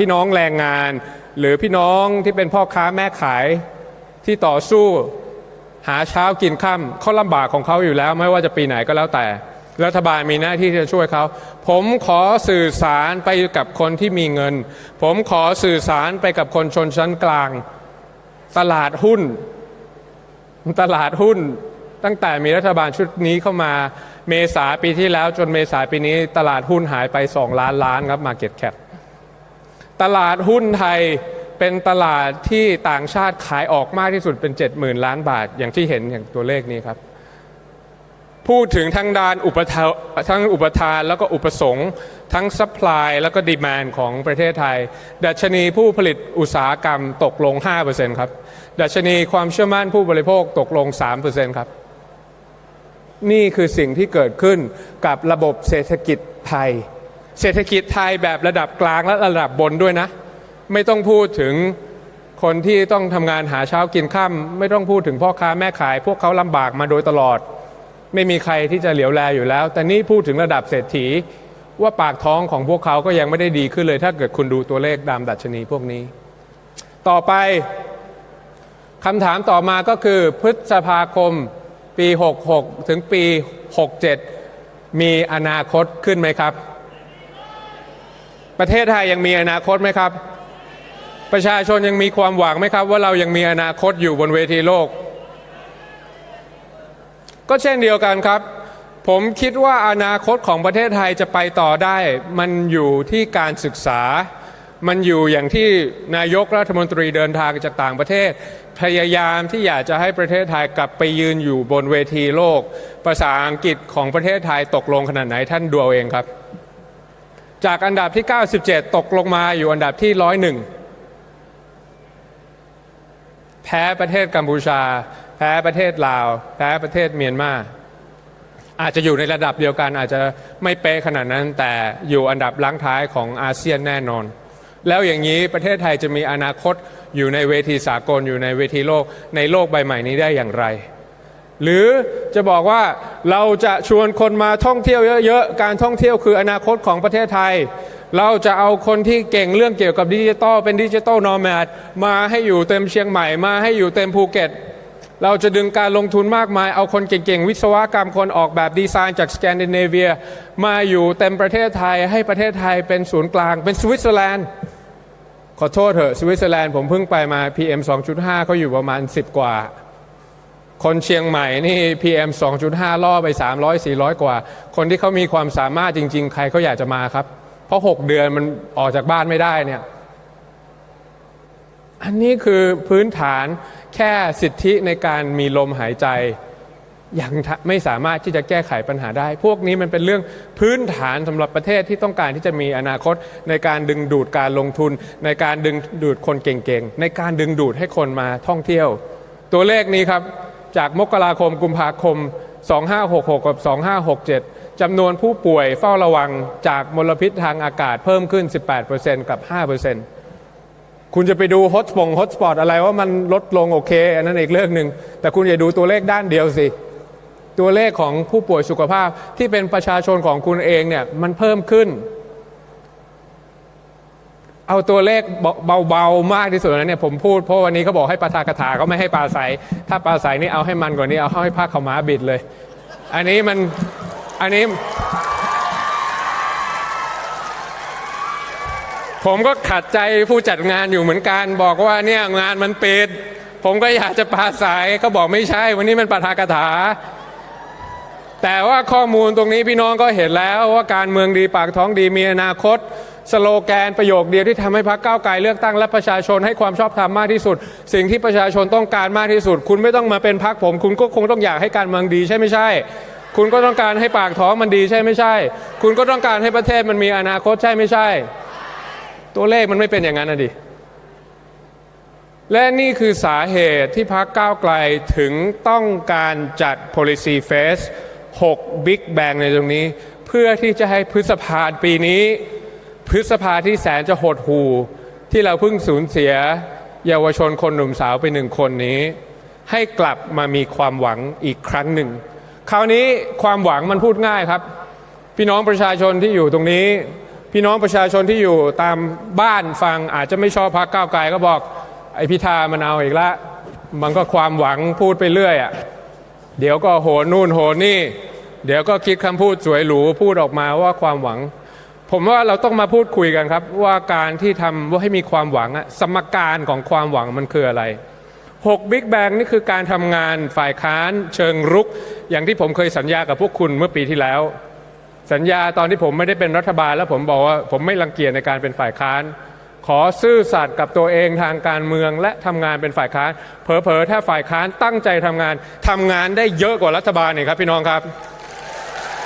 พี่น้องแรงงาน หรือพี่น้องที่เป็นพ่อค้าแม่ขายที่ต่อสู้หาเช้ากินค่ำเขาลำบากของเขาอยู่แล้ว ไม่ว่าจะปีไหนก็แล้วแต่ รัฐบาลมีหน้าที่ที่จะช่วยเขา ผมขอสื่อสารไปกับคนที่มีเงิน ผมขอสื่อสารไปกับคนชนชั้นกลาง ตลาดหุ้น ตลาดหุ้น ตั้งแต่มีรัฐบาลชุดนี้เข้ามาเมษาปีที่แล้วจนเมษาปีนี้ตลาดหุ้นหายไป 2 ล้านล้านครับ Market Cap ตลาดหุ้นไทยเป็นตลาดที่ต่างชาติขายออกมากที่สุดเป็น 70,000 ล้านบาท อย่างที่เห็นอย่างตัวเลขนี้ครับ พูดถึงทั้งด้านอุปทานทั้งอุปทานแล้วก็อุปสงค์ทั้งซัพพลายแล้วก็ดีมานของประเทศไทย ดัชนีผู้ผลิตอุตสาหกรรมตกลง 5%ครับ ดัชนีความเชื่อมั่นผู้บริโภคตกลง 3%ครับ นี่คือสิ่งที่เกิดขึ้นกับระบบเศรษฐกิจไทย เศรษฐกิจไทยแบบระดับกลางและระดับบนด้วยนะ ไม่ต้องพูดถึงคนที่ต้องทำงานหาเช้ากินข้ามไม่ต้องพูดถึงพ่อค้าแม่ขาย พวกเขาลำบากมาโดยตลอด ไม่มีใครที่จะเหลียวแลอยู่แล้ว แต่นี่พูดถึงระดับเศรษฐีว่าปากท้องของพวกเขาก็ยังไม่ได้ดีขึ้นเลย ถ้าเกิดคุณดูตัวเลขตามดัชนีพวกนี้ ต่อไปคำถามต่อมาก็คือพฤษภาคมปี 66 ถึงปี 67 มีอนาคตขึ้นไหมครับ ประเทศไทยยังมีอนาคตไหมครับ ประชาชนยังมีความหวังไหมครับ ว่าเรายังมีอนาคตอยู่บนเวทีโลก ก็เช่นเดียวกันครับ ผมคิดว่าอนาคตของประเทศไทยจะไปต่อได้ มันอยู่ที่การศึกษา มันอยู่อย่างที่นายกรัฐมนตรีเดินทางจากต่างประเทศ พยายามที่อยากจะให้ประเทศไทยกลับไปยืนอยู่บนเวทีโลก ภาษาอังกฤษของประเทศไทยตกลงขนาดไหนท่านดูเอาเองครับ จากอันดับที่ 97 ตกลงมาอยู่อันดับที่ 101 แพ้ประเทศกัมพูชา แพ้ประเทศลาว แพ้ประเทศเมียนมา อาจจะอยู่ในระดับเดียวกันอาจจะไม่เป๊ะขนาดนั้น แต่อยู่อันดับล้างท้ายของอาเซียนแน่นอน แล้วอย่างนี้ประเทศไทยจะมีอนาคตอยู่ในเวทีสากลอยู่ในเวทีโลกในโลกใบใหม่นี้ได้อย่างไร หรือจะบอกว่าเราจะชวนคนมาท่องเที่ยวเยอะๆ การท่องเที่ยวคืออนาคตของประเทศไทย เราจะเอาคนที่เก่งเรื่องเกี่ยวกับดิจิตอลเป็นดิจิตอลนอร์แมดมาให้อยู่เต็มเชียงใหม่มาให้อยู่เต็มภูเก็ต เราจะดึงการลงทุนมากมาย เอาคนเก่งๆ วิศวกรรมคนออกแบบดีไซน์จากสแกนดิเนเวีย มาอยู่เต็มประเทศไทย ให้ประเทศไทยเป็นศูนย์กลางเป็นสวิตเซอร์แลนด์ขอโทษเถอะสวิตเซอร์แลนด์ผมเพิ่งไปมา PM 2.5เขาอยู่ประมาณ 10 กว่า คนเชียงใหม่นี่ PM 2.5 ล่อไป 300 400 กว่า คนที่เขามีความสามารถจริง ๆ ใครเขาอยากจะมาครับ เพราะ 6 เดือนมันออกจากบ้านไม่ได้เนี่ย อันนี้คือพื้นฐานแค่สิทธิในการมีลมหายใจ ยังไม่สามารถที่จะแก้ไขปัญหาได้ พวกนี้มันเป็นเรื่องพื้นฐานสำหรับประเทศที่ต้องการที่จะมีอนาคต ในการดึงดูดการลงทุน ในการดึงดูดคนเก่งๆ ในการดึงดูดให้คนมาท่องเที่ยว ตัวเลขนี้ครับ จากมกราคมกุมภาคม 2566 กับ 2567 จำนวนผู้ป่วยเฝ้าระวังจากมลพิษทางอากาศเพิ่มขึ้น 18%กับ 5%คุณจะไปดูฮอตสปงฮอตสปอตอะไรว่ามันลดลงโอเค อันนั้นอีกเรื่องหนึ่ง แต่คุณอย่าดูตัวเลขด้านเดียวสิ ตัวเลขของผู้ป่วยสุขภาพที่เป็นประชาชนของคุณเองเนี่ยมันเพิ่มขึ้น เอาตัวเลขเบาๆมากที่สุดแล้วเนี่ยผมพูดเพราะวันนี้เขาบอกให้ปาทากถาเขาไม่ให้ปลาใสถ้าปลาใสนี่เอาให้มันกว่านี้เอาให้ผ้าขาวม้าบิดเลย อันนี้มันอันนี้ ผมก็ขัดใจผู้จัดงานอยู่เหมือนกันบอกว่าเนี่ยงานมันปิด ผมก็อยากจะปาสายเขาบอกไม่ใช่ วันนี้มันปาทากถาแต่ว่าข้อมูลตรงนี้พี่น้องก็เห็นแล้วว่าการเมืองดีปากท้องดีมีอนาคต สโลแกนประโยคเดียวที่ทำให้พรรคก้าวไกลเลือกตั้งและประชาชนให้ความชอบธรรมมากที่สุด สิ่งที่ประชาชนต้องการมากที่สุด คุณไม่ต้องมาเป็นพรรคผม คุณก็คงต้องอยากให้การเมืองดีใช่ไม่ใช่ คุณก็ต้องการให้ปากท้องมันดีใช่ไม่ใช่ คุณก็ต้องการให้ประเทศมันมีอนาคตใช่ไม่ใช่ ตัวเลขมันไม่เป็นอย่างนั้นนะดิและนี่คือสาเหตุที่พรรคก้าวไกลถึงต้องการจัด policy face 6 Big Bang ในตรงนี้ เพื่อที่จะให้พฤษภาปีนี้ พฤษภาที่แสนจะหดหู่ที่เราเพิ่งสูญเสีย เยาวชนคนหนุ่มสาวไปหนึ่งคนนี้ ให้กลับมามีความหวังอีกครั้งหนึ่ง คราวนี้ความหวังมันพูดง่ายครับ พี่น้องประชาชนที่อยู่ตรงนี้ พี่น้องประชาชนที่อยู่ตามบ้านฟังอาจจะไม่ชอบพักก้าวไกลก็บอกไอพิธามันเอาอีกละมันก็ความหวังพูดไปเรื่อยอะ่ะเดี๋ยวก็โหนนู่นโหนนี่ เดี๋ยวก็คิดคำพูดสวยหรูพูดออกมาว่าความหวัง ผมว่าเราต้องมาพูดคุยกันครับ ว่าการที่ทำว่าให้มีความหวังอะสมการของความหวังมันคืออะไร6 Big Bang นี่คือการทำงานฝ่ายค้านเชิงรุก อย่างที่ผมเคยสัญญากับพวกคุณเมื่อปีที่แล้ว สัญญาตอนที่ผมไม่ได้เป็นรัฐบาล แล้วผมบอกว่าผมไม่รังเกียจในการเป็นฝ่ายค้าน ขอซื่อสัตย์กับตัวเองทางการเมืองและทำงานเป็นฝ่ายค้าน เผลอๆถ้าฝ่ายค้านตั้งใจทำงานทำงานได้เยอะกว่ารัฐบาลนี่ครับพี่น้องครับ